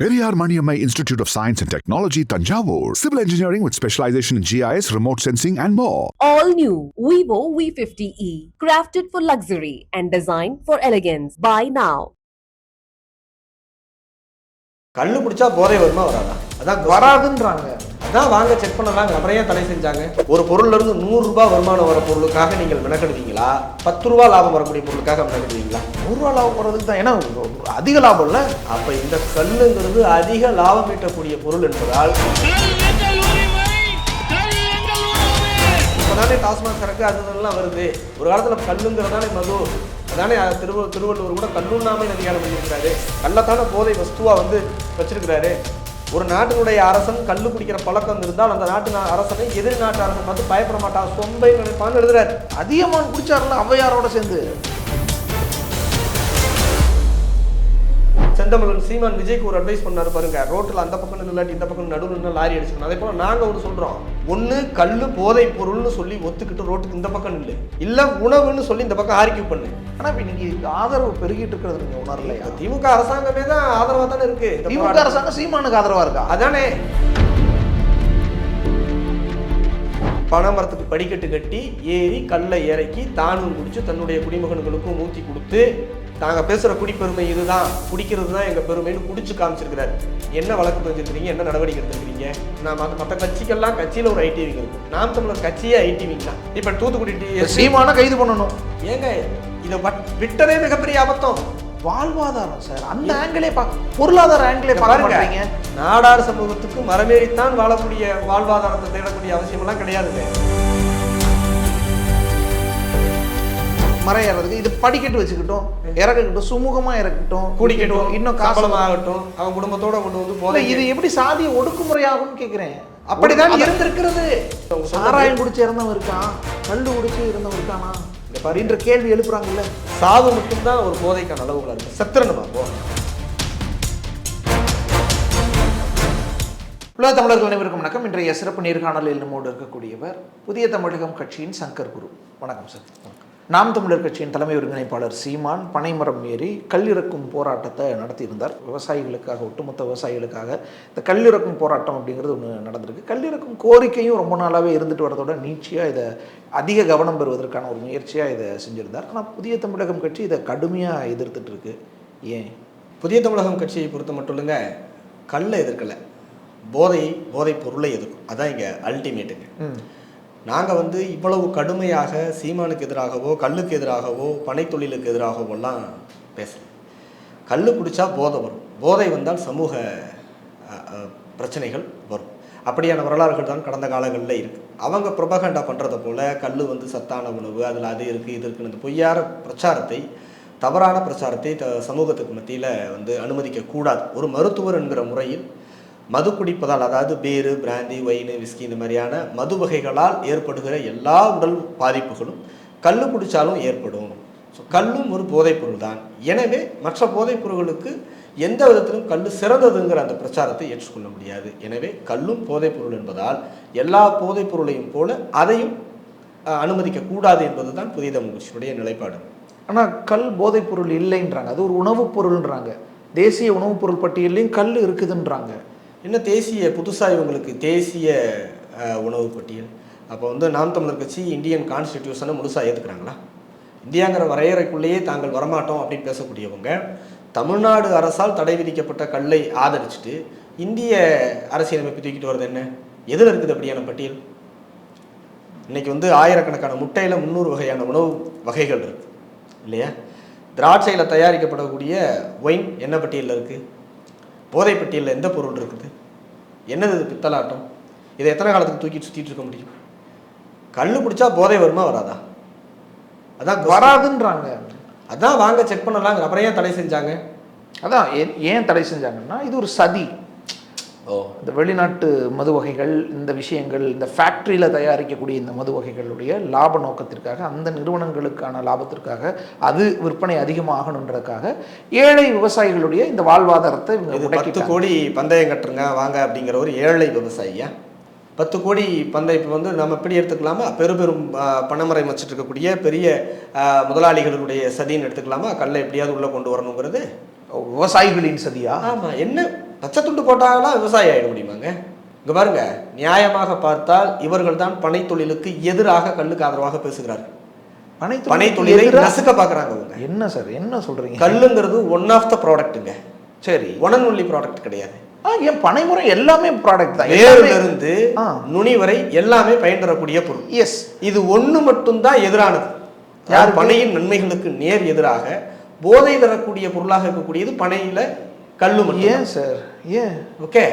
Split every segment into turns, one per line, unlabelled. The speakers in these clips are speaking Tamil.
Periyar Maniammai Institute of Science and Technology, Tanjavur. Civil engineering with specialization in GIS, remote sensing, and more.
All new Vivo V50e, crafted for luxury and designed for elegance. Buy now.
கல்லு குடிச்சா போதை வருமா வராதா? அதான்.
வராதுன்றாங்க.
அதான் வாங்க செக் பண்ணலாங்க. அப்புறம் ஏன் தடை செஞ்சாங்க? ஒரு பொருள்ல இருந்து நூறு ரூபாய் வருமானம் வர பொருளுக்காக நீங்கள் மெனக்கெடுவீங்களா பத்து ரூபாய் லாபம் வரக்கூடிய பொருளுக்காக மெனக்கெடுவீங்களா
ரூபா லாபம் போகிறதுக்கு தான். ஏன்னா அதிக லாபம் இல்லை.
அப்ப இந்த கல்லுங்கிறது அதிக லாபம் ஈட்டக்கூடிய பொருள் என்பதால் இப்போதானே டாஸ்மாக் சரக்கு அது வருது. ஒரு காலத்துல கல்லுங்கிறதானே மது. அதானே திருவ திருவள்ளுவர் கூட கல்லுண்ணாமை அதிகாரம் பண்ணியிருக்கிறாரு. கள்ளத்தான போதை வஸ்துவா வந்து வச்சிருக்கிறாரு. ஒரு நாட்டினுடைய அரசன் கல் குடிக்கிற பழக்கம் இருந்தால் அந்த நாட்டு அரசனை எதிர் நாட்டு அரசன் பார்த்து பயப்பட மாட்டான் சொம்பை நினைப்பான்னு எழுதுறாரு.
அதிகமாக குடிச்சாருல ஔவையாரோட சேர்ந்து.
செந்தமிழன் சீமான் விஜய்க்கு ஒரு அட்வைஸ் பண்ணாரு பாருங்க. ரோட்டில் அந்த பக்கம் இல்லாட்டி இந்த பக்கம் நடுவில் நின்று லாரி அடிச்சுக்கணும். அதே போல நாங்க ஒன்று சொல்றோம். ஒண்ணு கல்லு போதை பொருள்னு சொல்லி ஒத்துக்கிட்டு ரோட்டுக்கு இந்த பக்கம் நில்லு. இல்ல உணவுன்னு சொல்லி இந்த பக்கம் ஆர்கியூ பண்ணு.
ஆனால் இப்போ இன்னைக்கு ஆதரவு பெருகிட்டு இருக்கிறது நீங்கள் உணரலையா?
திமுக அரசாங்கமே தான் ஆதரவா தானே இருக்கு.
திமுக. அரசாங்கம் சீமானுக்கு ஆதரவா இருக்கா?
அதானே. பனைமரத்துக்கு படிக்கட்டு கட்டி ஏறி கல்லை இறக்கி தானும் குடிச்சு தன்னுடைய குடிமகன்களுக்கும் ஊத்தி கொடுத்து நாங்க பேசுற குடிப்பெருமை இதுதான். குடிக்கிறது தான் எங்க பெருமைன்னு குடிச்சு காமிச்சிருக்கிறாரு. என்ன வழக்கு பதிஞ்சிருக்கிறீங்க என்ன நடவடிக்கை எடுத்திருக்கிறீங்க? நான் மத்த- மத்த கட்சிக்கெல்லாம் கட்சியில ஒரு ஐடிவிங்க இருக்கும் நாம் தமிழர் கட்சியே ஐடிவிங்க தான். இப்ப தூத்துக்குடி
சீமானை கைது பண்ணணும்.
ஏங்க இதை வட்- விட்டதே மிகப்பெரிய அபத்தம்.
வாழ்வாதாரம் சார். அந்த ஆங்கிளே பார்க்க பொருளாதார ஆங்கிளே
பாருங்க. நாடார் சமூகத்துக்கு மரமேறித்தான் வாழக்கூடிய வாழ்வாதாரத்தை தேடக்கூடிய அவசியம் எல்லாம் கிடையாதுங்க.
மரம் ஏறதுக்கு இது படிக்கட்டு வச்சுக்கிட்டோம் இறக்கட்டும் சுமூகமா இறக்கட்டும்
குடிக்கட்டும்
இன்னும் காசு
காசலம் ஆகட்டும் அவன் குடும்பத்தோட கொண்டு வந்து போதை
இது எப்படி சாதிய ஒடுக்குமுறையாகும்னு கேக்குறேன்.
அப்படிதான் இருந்திருக்கிறது.
சாராயம் குடிச்சு இறந்தவன் இருக்கான் கல்லு குடிச்சு இருந்தவன் இருக்கானா? அப்படின்ற கேள்வி எழுப்புறாங்கல்ல.
சாவு மட்டும்தான் ஒரு போதைக்கான அளவுகளா இருக்கு. செத்துறணுமா போ
உலக தமிழர்கள் அனைவருக்கும் வணக்கம். இன்றைய சிறப்பு நேர்காணலில் நம்மோடு இருக்கக்கூடியவர் புதிய தமிழகம் கட்சியின் சங்கர் குரு. வணக்கம் சார். நாம் தமிழர் கட்சியின் தலைமை ஒருங்கிணைப்பாளர் சீமான் பனைமரம் ஏறி கல்லிறக்கும் போராட்டத்தை நடத்தியிருந்தார். விவசாயிகளுக்காக ஒட்டுமொத்த விவசாயிகளுக்காக இந்த கல்லிறக்கும் போராட்டம் அப்படிங்கிறது ஒன்று நடந்திருக்கு. கல்லிறக்கும் கோரிக்கையும் ரொம்ப நாளாகவே இருந்துட்டு வரதோட நீட்சியாக இதை அதிக கவனம் பெறுவதற்கான ஒரு முயற்சியாக இதை செஞ்சிருந்தார். ஆனால் புதிய தமிழகம் கட்சி இதை கடுமையாக எதிர்த்துட்டு இருக்கு. ஏன்?
புதிய தமிழகம் கட்சியை பொறுத்த மட்டும் இல்லைங்க கல்லை எதிர்க்கல. போதை போதைப் பொருளை எதிர்க்கும். அதான் இங்க அல்டிமேட்டுங்க நாங்கள் வந்து இவ்வளவு கடுமையாக சீமானுக்கு எதிராகவோ கல்லுக்கு எதிராகவோ பனைத்தொழிலுக்கு எதிராகவோலாம் பேசல. கல் குடித்தா போதை வரும். போதை வந்தால் சமூக பிரச்சனைகள் வரும். அப்படியான வரலாறுகள் தான் கடந்த காலங்களில் இருக்குது அவங்க புரபகண்டா பண்றதை போல் கல் வந்து சத்தான உணவு அதில் அது இருக்குது இது இருக்குன்னு இந்த பொய்யார பிரச்சாரத்தை தவறான பிரச்சாரத்தை த- சமூகத்துக்கு மத்தியில் வந்து அனுமதிக்க கூடாது. ஒரு மருத்துவர் என்கிற முறையில் மது குடிப்பதால் அதாவது பீரு பிராந்தி ஒயின் விஸ்கி இந்த மாதிரியான மது வகைகளால் ஏற்படுகிற எல்லா உடல் பாதிப்புகளும் கல் குடித்தாலும் ஏற்படும். ஸோ கல்லும் ஒரு போதைப்பொருள் தான் எனவே மற்ற போதைப்பொருள்களுக்கு எந்த விதத்திலும் கல் சிறந்ததுங்கிற அந்த பிரச்சாரத்தை ஏற்றுக்கொள்ள முடியாது. எனவே கல்லும் போதைப்பொருள் என்பதால் எல்லா போதைப்பொருளையும் போல அதையும் அனுமதிக்கக்கூடாது அனுமதிக்க கூடாது என்பதுதான் புதிய தமிழ் நிலைப்பாடு.
ஆனால் கல் போதைப்பொருள் இல்லைன்றாங்க. அது ஒரு உணவுப் பொருள்ன்றாங்க. தேசிய உணவுப் பொருள் பட்டியல்லையும் கல் இருக்குதுன்றாங்க.
இன்னும் தேசிய புதுசாக இவங்களுக்கு தேசிய உணவு பட்டியல்? அப்போ வந்து நாம் தமிழர் கட்சி இந்தியன் கான்ஸ்டிடியூஷனை முழுசாக ஏற்றுக்கிறாங்களா இந்தியாங்கிற வரையறைக்குள்ளேயே தாங்கள் வரமாட்டோம் அப்படின்னு பேசக்கூடியவங்க தமிழ்நாடு அரசால் தடை விதிக்கப்பட்ட கல்லை ஆதரிச்சுட்டு இந்திய அரசியலமைப்பு தூக்கிட்டு வர்றது என்ன? எதில் இருக்குது அப்படியான பட்டியல்? இன்னைக்கு வந்து ஆயிரக்கணக்கான முட்டையில் முந்நூறு வகையான உணவு வகைகள் இருக்கு இல்லையா? திராட்சையில் தயாரிக்கப்படக்கூடிய ஒயின் என்ன பட்டியலில் இருக்குது போதை பட்டியலில் எந்த பொருள் இருக்குது? என்னது இது பித்தலாட்டம்? இதை எத்தனை காலத்துக்கு தூக்கி சுற்றிட்டு இருக்க முடியும்? கல் குடிச்சா போதை வருமா வராதா? அதான்.
வராதுன்றாங்க.
அதான் வாங்க செக் பண்ணலாங்கிற. அப்புறம் ஏன் தடை செஞ்சாங்க?
அதான் ஏன் ஏன் தடை செஞ்சாங்கன்னா இது ஒரு சதி. இந்த வெளிநாட்டு மது வகைகள் இந்த விஷயங்கள் இந்த ஃபேக்ட்ரியில் தயாரிக்கக்கூடிய இந்த மது வகைகளுடைய லாப நோக்கத்திற்காக அந்த நிறுவனங்களுக்கான லாபத்திற்காக அது விற்பனை அதிகமாகணுன்றதுக்காக ஏழை விவசாயிகளுடைய இந்த வாழ்வாதாரத்தை இவங்க
பத்து. கோடி பந்தயம் கட்டுருங்க வாங்க அப்படிங்கிற ஒரு ஏழை விவசாயியா பத்து கோடி பந்தயம் இப்போ வந்து நம்ம எப்படி எடுத்துக்கலாமா? பெரும் பெரும் ஆ, பணமறை வச்சுட்டு இருக்கக்கூடிய பெரிய முதலாளிகளுடைய சதின்னு எடுத்துக்கலாமா? கல்லை எப்படியாவது உள்ளே கொண்டு வரணுங்கிறது?
விவசாயிகளின் சதியா?
ஆமாம் என்ன பச்சை துண்டு போட்டாலாம் விவசாயி ஆகிட முடியுமாங்க? இங்க பாருங்க நியாயமாக பார்த்தால் இவர்கள் தான் பனை தொழிலுக்கு எதிராக கல்லுக்கு ஆதரவாக பேசுகிறார்கள். பனை
பனை
தொழிலை நசுக்க பார்க்கறாங்க அவங்க
என்ன சார் என்ன சொல்றீங்க?
கல்லுங்கிறது ஒன் ஆஃப் த ப்ராடக்ட்டுங்க
சரி.
ஒன் ஒன்லி ப்ராடக்ட் கிடையாது.
ஆ ஏன் பனைமரம் எல்லாமே ப்ராடக்ட் தான்.
வேர்ல இருந்து
ஆ.
நுனி வரை எல்லாமே பயன் தரக்கூடிய பொருள்.
எஸ்
இது ஒண்ணு மட்டும்தான் எதிரானது. யார்? பனையின் நன்மைகளுக்கு நேர் எதிராக போதை தரக்கூடிய பொருளாக இருக்கக்கூடியது பனையில கல்லு
ஏன் சார்? ஏன்?
ஓகே.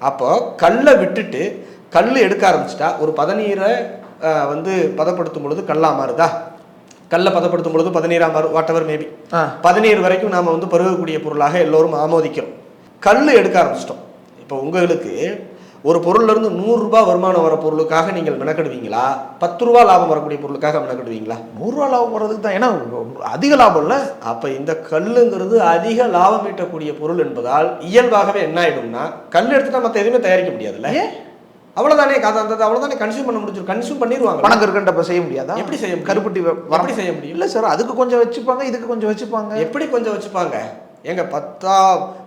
அப்போ கல்லை விட்டுட்டு கல் எடுக்க ஆரம்பிச்சிட்டா ஒரு பதநீரை வந்து பதப்படுத்தும் பொழுது கல்லா மாறுதா? கல்லை பதப்படுத்தும் பொழுது பதநீரா மாறு வாட் எவர் மேபி
ஆ.
பதநீர் வரைக்கும் நாம வந்து பருகக்கூடிய பொருளாக எல்லோரும் ஆமோதிக்கிறோம். கல் எடுக்க ஆரம்பிச்சிட்டோம். இப்போ உங்களுக்கு ஒரு பொருள்ல இருந்து நூறு ரூபாய் வருமானம் வர பொருளுக்காக நீங்கள் மெனக்கெடுவீங்களா? பத்து ரூபா லாபம் வரக்கூடிய பொருளுக்காக மெனக்கெடுவீங்களா?
நூறுரூவா லாபம் வர்றதுக்கு தான். ஏன்னா அதிக லாபம் இல்லை.
அப்ப இந்த கல்லுங்கிறது அதிக லாபம் ஈட்டக்கூடிய பொருள் என்பதால் இயல்பாகவே என்ன ஆயிடும்னா கல் எடுத்துட்டா மத்த எதுவுமே தயாரிக்க முடியாதுல்ல? கதை அந்த அவ்வளவுதானே கன்சியூம் பண்ண முடிஞ்சிடும். கன்சியூம் பண்ணிடுவாங்க
பணம் கற்கண்டப்ப செய்ய முடியாதா?
எப்படி செய்ய?
கருப்பட்டி
எப்படி செய்ய முடியும்?
இல்ல சார் அதுக்கு கொஞ்சம் வச்சுப்பாங்க இதுக்கு கொஞ்சம் வச்சுப்பாங்க.
எப்படி கொஞ்சம் வச்சுப்பாங்க? ஏங்க பத்தா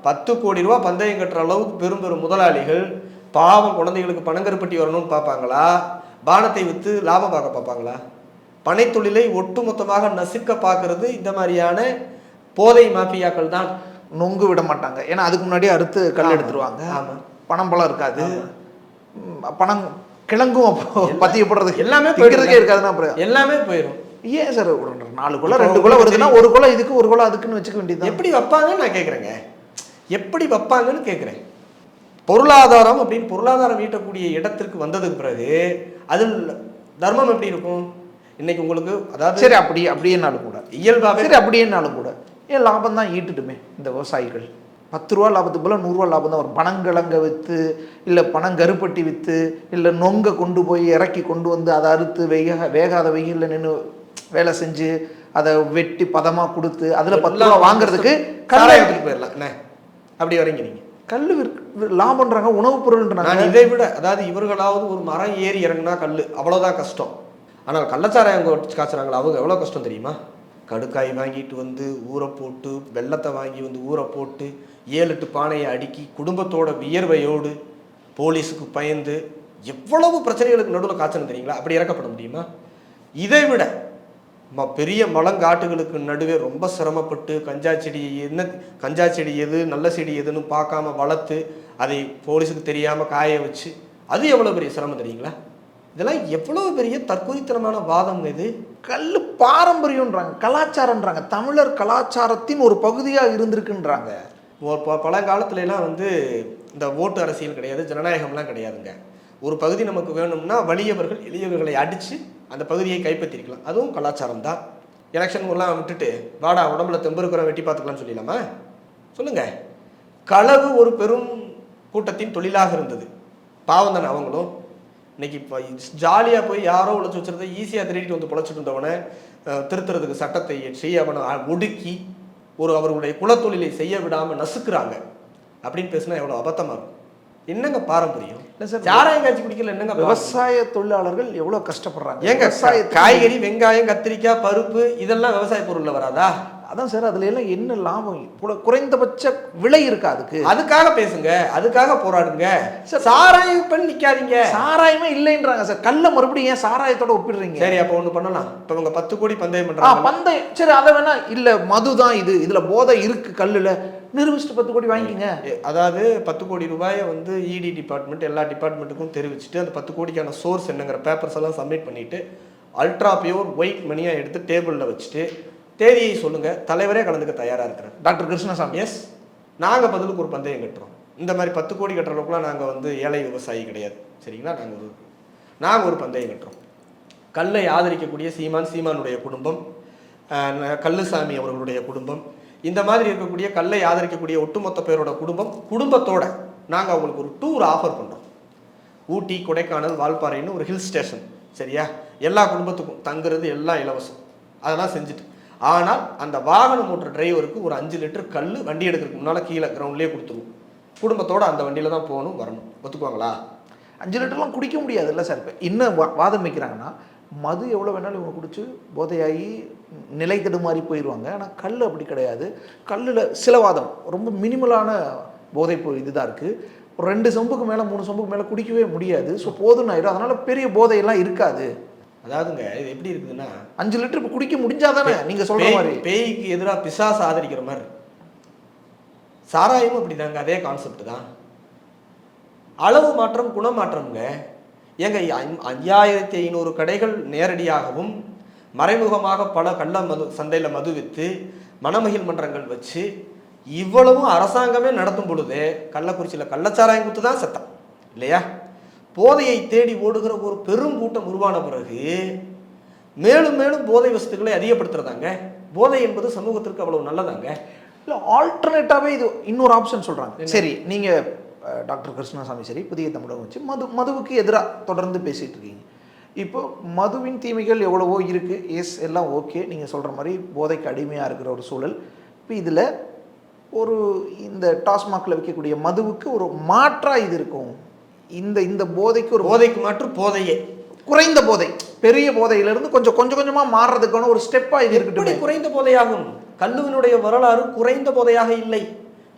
பத்து கோடி ரூபா பந்தயம் கட்டுற அளவுக்கு பெரும் பெரும் முதலாளிகள் பாவம் குழந்தைகளுக்கு பணங்கருப்பட்டி வரணும்னு பார்ப்பாங்களா? பானத்தை விற்று லாபம் பார்க்க பார்ப்பாங்களா? பனைத்தொழிலை ஒட்டுமொத்தமாக நசுக்க பார்க்கறது இந்த மாதிரியான போதை மாஃபியாக்கள் தான்.
நொங்கு விட மாட்டாங்க. ஏன்னா அதுக்கு முன்னாடி அறுத்து கல். எடுத்துருவாங்க. பணம் பழம் இருக்காது. பணம் கிழங்கும் அப்போ. பத்தியப்படுறதுக்கு
எல்லாமே போயிடும்.
இருக்காதுன்னா அப்புறம்.
எல்லாமே போயிடும்
ஏன் சார் நாலு குலை
இப்போ
ரெண்டு குலை
உங்களுக்கு
வருதுன்னா ஒரு குலை இதுக்கு ஒரு குலை அதுக்குன்னு வச்சுக்க வேண்டியது
எப்படி வைப்பாங்கன்னு நான் கேட்குறேங்க எப்படி வைப்பாங்கன்னு கேட்குறேன் பொருளாதாரம் அப்படின்னு பொருளாதாரம் ஈட்டக்கூடிய இடத்திற்கு வந்ததுக்கு பிறகு அதில் தர்மம் எப்படி இருக்கும்? இன்னைக்கு உங்களுக்கு அதாவது
சரி அப்படி அப்படியேனாலும் கூட.
இயல்பாகவே
சரி அப்படியேனாலும் கூட. ஏன் லாபம் தான் ஈட்டுட்டுமே இந்த விவசாயிகள்? பத்து ரூபா லாபத்துக்கு போல நூறுரூவா லாபம் தான் வரும். பனங்கிழங்க விற்று இல்லை பனங்கருப்பட்டி விற்று இல்லை நொங்கை கொண்டு போய் இறக்கி கொண்டு வந்து அதை அறுத்து வேக வேகாத வெயிலில் நின்று வேலை செஞ்சு அதை வெட்டி பதமாக கொடுத்து அதில் பத்து ரூபா வாங்குறதுக்கு
கல்லை
கல்லை
எடுத்துட்டு போயிடலாம். என்ன? அப்படி வரீங்க நீங்க.
கல் விற்கு பண்ணுறாங்க உணவுப் பொருள்ன்றாங்க.
இதை விட அதாவது இவர்களாவது ஒரு மரம் ஏறி இறங்குனா கல் அவ்வளோதான் கஷ்டம். ஆனால் கள்ளச்சாராயம் காய்ச்சுறாங்களா அவங்க எவ்வளோ கஷ்டம் தெரியுமா? கடுக்காய் வாங்கிட்டு வந்து ஊற போட்டு வெள்ளத்தை வாங்கி வந்து ஊற போட்டு ஏழு எட்டு பானையை அடுக்கி குடும்பத்தோட வியர்வையோடு போலீஸுக்கு பயந்து எவ்வளவு பிரச்சனைகளுக்கு நடுவில் காய்ச்சணும் தெரியுங்களா? அப்படி இறக்கப்பட முடியுமா? இதை விட பெரிய மலங்காட்டுகளுக்கு நடுவே ரொம்ப சிரமப்பட்டு கஞ்சா செடி என்ன கஞ்சா செடி எது நல்ல செடி எதுன்னு பார்க்காம வளர்த்து அதை போலீஸுக்கு தெரியாமல் காய வச்சு அது எவ்வளோ பெரிய சிரமம் தெரியுங்களா? இதெல்லாம் எவ்வளோ பெரிய தற்கொலைத்தனமான வாதம் இது.
கல் பாரம்பரியம்ன்றாங்க கலாச்சாரம்ன்றாங்க. தமிழர் கலாச்சாரத்தின் ஒரு பகுதியாக இருந்திருக்குன்றாங்க.
ஒரு ப- பழங்காலத்துல எல்லாம் வந்து இந்த ஓட்டு அரசியல் கிடையாது ஜனநாயகம்லாம் கிடையாதுங்க. ஒரு பகுதி நமக்கு வேணும்னா வலியவர்கள் எளியவர்களை அடித்து அந்த பகுதியை கைப்பற்றிருக்கலாம். அதுவும் கலாச்சாரம் தான் எலெக்ஷன் விட்டுட்டு வாடா உடம்புல தெம்புருக்கிற வெட்டி பார்த்துக்கலாம்னு சொல்லிடலாமா? சொல்லுங்க. களவு ஒரு பெரும் கூட்டத்தின் தொழிலாக இருந்தது. பாவம் தானே அவங்களும் இன்னைக்கு இப்போ ஜாலியாக போய் யாரோ உழைச்சி வச்சிருந்த ஈஸியாக திருடிட்டு வந்து பொழைச்சிட்டு இருந்தவனை திருத்துறதுக்கு சட்டத்தை இயற்றி அவனை ஒடுக்கி ஒரு அவர்களுடைய குலத்தொழிலை செய்ய விடாமல் நசுக்கிறாங்க. அப்படின்னு பேசினா எவ்வளோ அபத்தமாக இருக்கும். என்னங்க பாரம்பரியம்?
இல்ல சார்,
சாராயம் காய்ச்சி குடிக்கல என்னங்க?
விவசாய தொழிலாளர்கள் எவ்வளவு கஷ்டப்படுறாங்க?
ஏங்க காய்கறி வெங்காயம் கத்திரிக்காய் பருப்பு இதெல்லாம் விவசாய பொருள்ல வராதா?
அதான் சார் அதுல எல்லாம் என்ன லாபம்? குற- குறைந்தபட்ச விலை இருக்கா அதுக்கு?
அதுக்காக பேசுங்க அதுக்காக போராடுங்க. சாராயம் பண்ணி நிக்காதீங்க.
சாராயமே இல்லைன்றாங்க சார். கல்ல மறுபடியும் ஏன் சாராயத்தோட ஒப்பிடுறீங்க?
சரி அப்ப ஒண்ணு பண்ணலாம். இப்ப இவங்க பத்து கோடி பந்தயம்
ஆ
பண்றாங்க
பந்தயம். சரி அதை வேணா இல்ல மதுதான் இது. இதுல போதை இருக்கு கல்லுல. நிரூபிச்சுட்டு பத்து கோடி வாங்கிக்கங்க
அதாவது பத்து கோடி ரூபாயை வந்து இடி டிபார்ட்மெண்ட் எல்லா டிபார்ட்மெண்ட்டுக்கும் தெரிவிச்சுட்டு அந்த பத்து கோடிக்கான சோர்ஸ் என்னங்கிற பேப்பர்ஸ் எல்லாம் சப்மிட் பண்ணிட்டு அல்ட்ரா பியூர் ஒயிட் மணியா எடுத்து டேபிள்ல வச்சுட்டு தேதியை சொல்லுங்க. தலைவரே கலந்துக்க தயாரா இருக்கிறார்.
டாக்டர் கிருஷ்ணசாமி.
எஸ் நாங்கள் பதிலுக்கு ஒரு பந்தயம் கட்டுறோம். இந்த மாதிரி பத்து கோடி கட்டுற அளவுக்குலாம் நாங்கள் வந்து ஏழை விவசாயி கிடையாது. சரிங்களா? நாங்கள் ஒரு நாங்கள் ஒரு பந்தயம் கட்டுறோம். கல்லை ஆதரிக்கக்கூடிய சீமான் சீமானுடைய குடும்பம் கல்லுசாமி அவர்களுடைய குடும்பம் இந்த மாதிரி இருக்கக்கூடிய கல்லை ஆதரிக்கக்கூடிய ஒட்டுமொத்த பேரோட குடும்பம் குடும்பத்தோட நாங்கள் அவங்களுக்கு ஒரு டூர் ஆஃபர் பண்ணுறோம் ஊட்டி கொடைக்கானல் வால்பாறைன்னு ஒரு ஹில் ஸ்டேஷன் சரியா? எல்லா குடும்பத்துக்கும் தங்குறது எல்லாம் இலவசம். அதெல்லாம் செஞ்சுட்டு. ஆனால் அந்த வாகனம் ஓட்டுற டிரைவருக்கு ஒரு அஞ்சு லிட்டர் கல் வண்டி எடுக்கிறதுக்கு முன்னால் கீழே கிரவுண்ட்லேயே கொடுத்துருவோம். குடும்பத்தோடு அந்த வண்டியில் தான் போகணும் வரணும். ஒத்துக்குவாங்களா?
அஞ்சு லிட்டர்லாம் குடிக்க முடியாது இல்லை சார். இப்போ என்ன வா- வாதம் வைக்கிறாங்கன்னா மது எவ்வளோ வேணாலும் இவங்க குடிச்சு போதையாகி நிலை தடுமாறி போயிடுவாங்க. ஆனால் கல் அப்படி கிடையாது. கல்லில் சில வாதம் ரொம்ப மினிமலான போதைப் பொருள் இதுதான் இருக்குது ஒரு ரெண்டு சொம்புக்கு மேலே மூணு சொம்புக்கு மேலே குடிக்கவே முடியாது. ஸோ போதும்னு ஆயிடும். அதனால பெரிய போதையெல்லாம் இருக்காது.
அதாவதுங்க இது எப்படி இருக்குதுன்னா
அஞ்சு லிட்டர் இப்போ குடிக்க முடிஞ்சாதானே? நீங்கள் சொல்கிற மாதிரி.
பேய்க்கு எதிராக பிசாசு ஆதரிக்கிற மாதிரி. சாராயமும் அப்படிதாங்க அதே கான்செப்ட் தான். அளவு மாற்றம் குணமாற்றம்ங்க ஏங்க ஐயாயிரத்தி ஐநூறு கடைகள் நேரடியாகவும் மறைமுகமாக பல கள்ள மது சந்தையில் மது விற்று மணமகிழ் மன்றங்கள் வச்சு இவ்வளவும் அரசாங்கமே நடத்தும் பொழுது கள்ளக்குறிச்சியில் கள்ளச்சாராயம் குத்து தான் சட்டம் இல்லையா? போதையை தேடி ஓடுகிற ஒரு பெரும் கூட்டம் உருவான பிறகு மேலும் மேலும் போதை வஸ்துக்களை அதிகப்படுத்துறதாங்க. போதை என்பது சமூகத்திற்கு அவ்வளவு நல்லதாங்க.
இல்லை ஆல்டர்னேட்டாகவே இது இன்னொரு ஆப்ஷன் சொல்கிறாங்க சரி நீங்கள் டாக்டர் கிருஷ்ணசாமி சரி புதிய தமிழகம் வச்சு மது மதுவுக்கு எதிராக தொடர்ந்து பேசிகிட்டு இருக்கீங்க. இப்போ மதுவின் தீமைகள் எவ்வளவோ இருக்குது எஸ் எல்லாம் ஓகே நீங்கள் சொல்கிற மாதிரி போதைக்கு அடிமையாக இருக்கிற ஒரு சூழல். இப்போ இதில் ஒரு இந்த டாஸ்மாகில் விற்கக்கூடிய மதுவுக்கு ஒரு மாற்றாக இது இருக்கும். இந்த இந்த போதைக்கு ஒரு
போதைக்கு மாற்று போதையே.
குறைந்த போதை. பெரிய போதையிலிருந்து கொஞ்சம் கொஞ்சம் கொஞ்சமாக மாறுறதுக்கான ஒரு ஸ்டெப்பாக இது இருக்கட்டும்.
குறைந்த போதையாகும்? கல்லுவினுடைய வரலாறு குறைந்த போதையாக இல்லை.